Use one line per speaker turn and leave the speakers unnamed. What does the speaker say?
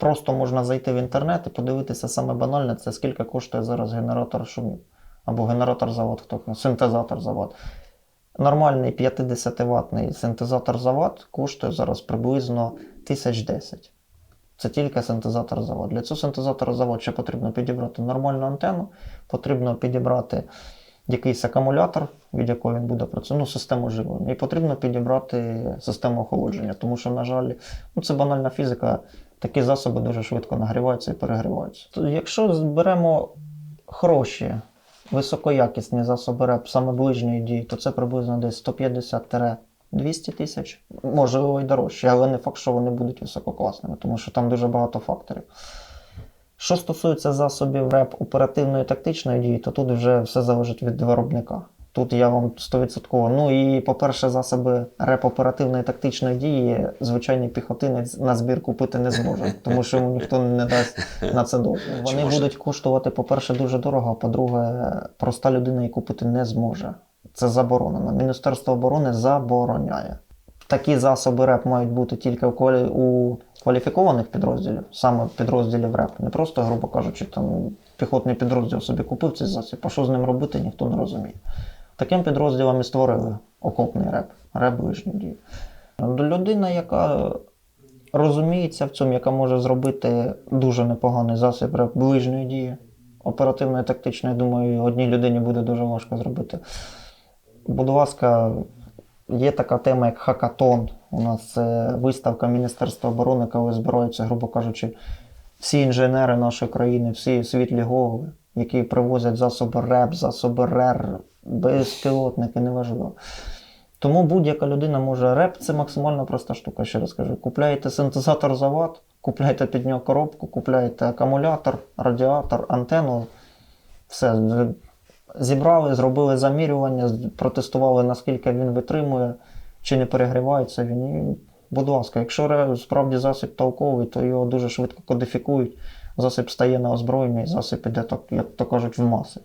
Просто можна зайти в інтернет і подивитися саме банальне, це скільки коштує зараз генератор шумів. Або генератор завод, хто синтезатор завод. Нормальний 50-ваттний синтезатор завод коштує зараз приблизно 1010. Це тільки синтезатор завод. Для цього синтезатора завод ще потрібно підібрати нормальну антенну, потрібно підібрати якийсь акумулятор, від якого він буде працювати, ну, систему живлення. І потрібно підібрати систему охолодження, тому що, на жаль, ну, це банальна фізика, такі засоби дуже швидко нагріваються і перегріваються. То Якщо зберемо хороші, високоякісні засоби РЕП саме ближньої дії, то це приблизно десь 150-200 тисяч, можливо, і дорожче, але не факт, що вони будуть висококласними, тому що там дуже багато факторів. Що стосується засобів РЕП оперативної і тактичної дії, то тут вже все залежить від виробника. Тут я вам 100%. Ну і, по-перше, засоби РЕП оперативної і тактичної дії звичайний піхотинець на збір купити не зможе, тому що йому ніхто не дасть на це.
Чи
Вони
може-
будуть коштувати, по-перше, дуже дорого, а по-друге, проста людина її купити не зможе. Це заборонено. Міністерство оборони забороняє. Такі засоби РЕП мають бути тільки у кваліфікованих підрозділів, саме підрозділів РЕП. Не просто, грубо кажучи, там піхотний підрозділ собі купив цей засіб, а що з ним робити, ніхто не розуміє. Таким підрозділом і створили окопний РЕП, РЕП дії. Людина, яка розуміється в цьому, яка може зробити дуже непоганий засіб РЕП ближньої дії. Оперативної, тактичної, думаю, одній людині буде дуже важко зробити. Будь ласка, є така тема, як хакатон. У нас це виставка Міністерства оборони, коли збираються, грубо кажучи, всі інженери нашої країни, всі світлі голови, які привозять засоби РЕП, засоби РЕР, безпілотники, неважливо. Тому будь-яка людина може реп це максимально проста штука, ще раз кажу. Купляєте синтезатор завод, купляєте під нього коробку, купляєте акумулятор, радіатор, антенну. Все. Зібрали, зробили замірювання, протестували, наскільки він витримує, чи не перегрівається він. І, будь ласка, якщо справді засіб толковий, то його дуже швидко кодифікують. Засіб стає на озброєння і засіб іде, як то кажуть, в маси.